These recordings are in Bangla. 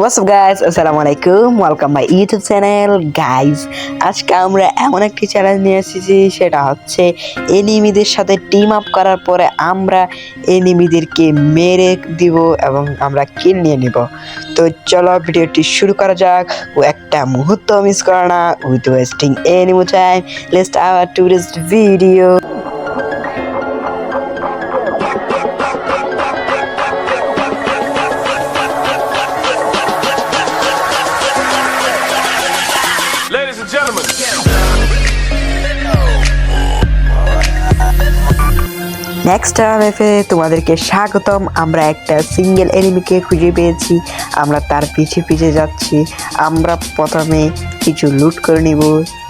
হোয়াটসঅ্যাপ গাইজ আসসালামু আলাইকুম welcome my YouTube channel guys আজকে আমরা এমন একটি চ্যালেঞ্জ নিয়ে এসেছি, সেটা হচ্ছে এনিমিদের সাথে টিম আপ করার পরে আমরা এনিমিদেরকে মেরে দিব এবং আমরা কিল নিয়ে নিব। তো চলো ভিডিওটি শুরু করা যাক। ও একটা মুহূর্ত মিস করে না। With wasting any time let's our tourist video gentlemen, next এফে তোমাদেরকে স্বাগতম। আমরা একটা সিঙ্গেল এনিমিকে খুঁজে পেয়েছি। আমরা তার পিছে পিছে যাচ্ছি। আমরা প্রথমে কিছু লুট করে নিব।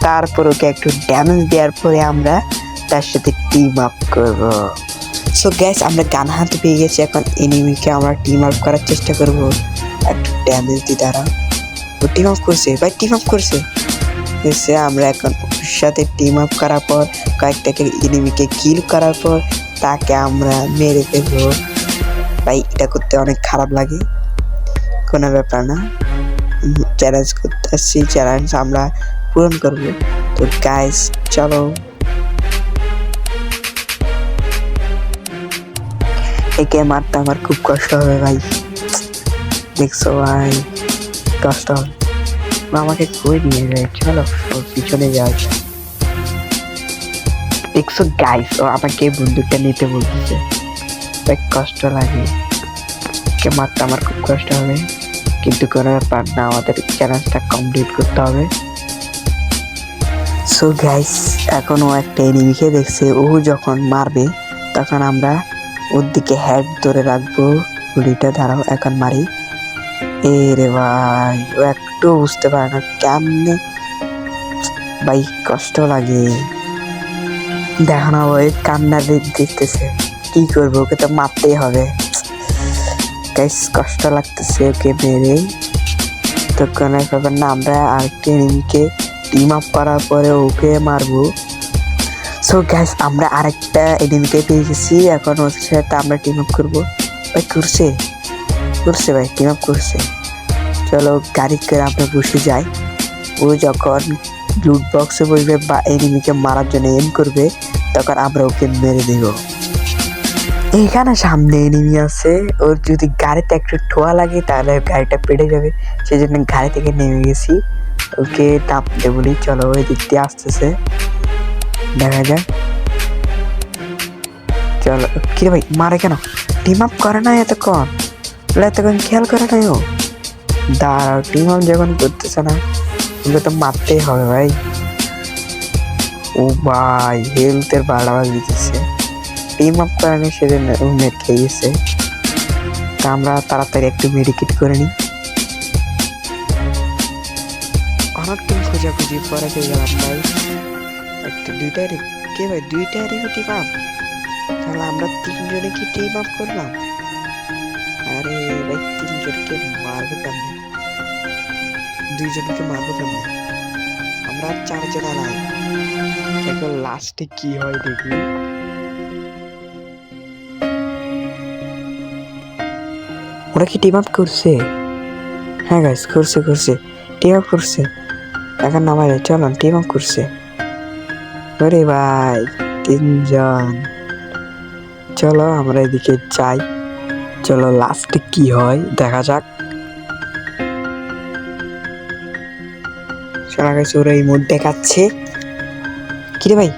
তারপর ওকে একটু ড্যামেজ দেওয়ার পরে আমরা তার সাথে টিম আপ করব। সো গ্যাস আমরা গান হাতে পেয়ে গেছি। এখন এনিমিকে আমরা টিম আপ করার চেষ্টা করব। একটু ড্যামেজ দ্বারা ও টিম আপ করছে। ভাই টিম আপ করছে। এসে আমরা এখন ওর সাথে টিম আপ করার পর, কয়েকটাকে এনিমিকে কিল করার পর তাকে আমরা মেরে ফেলব। ভাই, এটা করতে অনেক খারাপ লাগে। কোনো ব্যাপার না। চ্যালেঞ্জ করতে আসছি চ্যালেঞ্জ আমরা পূরণ করব। তো গাইস চলো। একে মারতে আমার খুব কষ্ট হবে ভাই। দেখছ ভাই কষ্ট হবে আমাকে কই নিয়ে যায়? চলো, ওর পিছনে যাওয়া। দেখছ গাইস ও আমাকে বন্দুকটা নিতে বলতেছে। তাই কষ্ট লাগে। কে মারতে আমার খুব কষ্ট হবে। কিন্তু কোনো ব্যাপার না, আমাদের চ্যালেঞ্জটা কমপ্লিট করতে হবে। সো গাইস এখন ও একটা এনিমিকে দেখছে। ও যখন মারবে, তখন আমরা ওর দিকে হেড ধরে রাখব। গুলিটা দাঁড়াও, এখন মারি। এ রে ভাই, ও একটু বুঝতে পারে না কেমনে ভাই কষ্ট লাগে। দেখানো ওই কান্না দি- দিতেছে। কি করব, ওকে তো মারতেই হবে। গাইস কষ্ট লাগতেছে ওকে মেরে। তো কোনো ব্যাপার না আমরা আরেকটি এনিমিকে টিম আপ করার পরে ওকে মারবো। সো গ্যাস আমরা আরেকটা এনিমিকে পেয়ে গেছি। এখন ওর সাথে আমরা টিম আপ করব। ভাই, করছে? করছে ভাই টিম আপ করছে। চলো গাড়ি করে আমরা বসে যাই। ও যখন লুট বক্সে বসবে বা এনিমিকে মারার জন্য এম করবে, তখন আমরা ওকে মেরে দেব। এইখানে সামনে এনিমি আছে। ওর যদি গাড়িতে একটু ঠোয়া লাগে, তাহলে গাড়িটা পেটে যাবে। সেই জন্য গাড়ি থেকে নেমে গেছি। ওকে নামতে বলি, চলো ওই দিক দিয়ে আসতেছে। দেখা যাক। চলো, কিরে ভাই, মারে কেন? টিম আপ করে না এতক্ষণ? এতক্ষণ খেয়াল করে নাই ও? দাঁড়াও টিম আপ যখন করতেছে না। ওকে তো মারতেই হবে ভাই। ও ভাই হেলথের বাড়াবা দিতেছে। টিম আপ করে নি সেজন্য ও মেট খেয়ে গেছে তা আমরা তাড়াতাড়ি একটু মেডিকেট করে নিই। অনেক টিম খোঁজাখুঁজি পরে পেয়ে গেলাম ভাই। একটা, দুইটা কে ভাই, দুইটা রিভি টিম আপ তাহলে আমরা তিনজনে কি টিম আপ করলাম? আরে ভাই, তিনজনকে মারবো কেমনে? দুইজনকে মারবো কেমনে? আমরা চারজন আলাই এখন লাস্টে কি হয় দেখি। ওরা কি টিম আপ করছে? হ্যাঁ গাইস করছে করছে। টিম আপ করছে। এখন নামাই চলো টিম আপ করছে। ওরে ভাই, তিনজন। চলো, আমরা এদিকে যাই। চলো লাস্টে কি হয়? দেখা যাক। শোনা গেছে এই মোড দেখাচ্ছে। কিরে ভাই?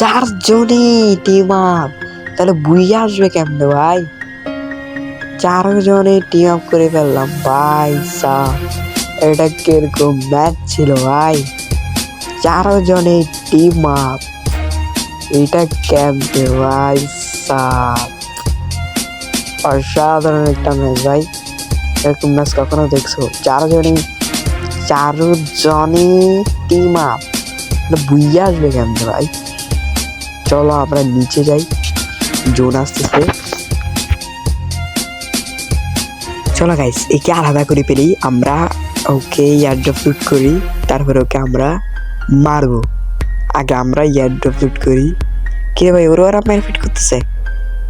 চারজনই টিম আপ তাহলে বুঝে আসবে কেমনে ভাই? চারজনে টিম আপ করে ফেললাম। ভাই সাহ, এটা কীরকম ম্যাচ ছিল ভাই? চারজনে টিম আপ এটা ক্যাম্পে ভাই সাহ? অসাধারণ একটা ম্যাচ ভাই। এরকম ম্যাচ কখনো দেখছ? চারজনই চারজনই টিম। আপ বুঝে আসবে কেমনে ভাই? চলো আমরা নিচে যাই। জোন আসতেছে। চলো গাইস একে আলাদা করে পেলি আমরা ওকে ইয়ারড্রপ লুট করি, তারপরে ওকে আমরা মারবো। আগে আমরা ইয়ারড্রপ লুট করি। কি ভাই ওরা ওরা মারপিট করতেছে?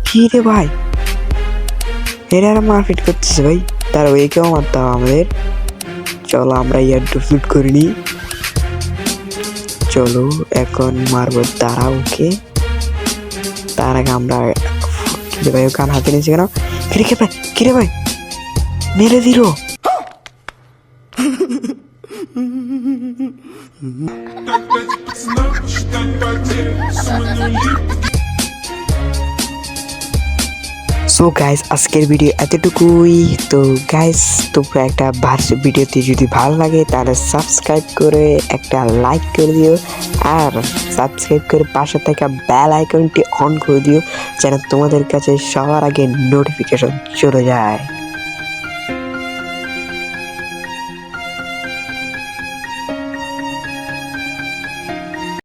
কি রে ভাই? এরা মারপিট করতেছে ভাই। তার ওইকেও মারতে হবে আমাদের। চলো আমরা ইয়ার শুট করিনি চলো এখন মারবো দাঁড়া ওকে তার আগে আমরা কিরে ভাই কান হাতে নিয়েছে কেন কিরে কে ভাই কিরে ভাই মেরে দিল সো গাইস আজকের ভিডিও এতটুকুই। তো গাইস তো একটা ভিডিওতে যদি ভালো লাগে, তাহলে সাবস্ক্রাইব করে একটা লাইক করে দিও। আর সাবস্ক্রাইব করে পাশে থাকা বেল আইকনটি অন করে দিও, যেন তোমাদের কাছে সবার আগে নোটিফিকেশন চলে যায়।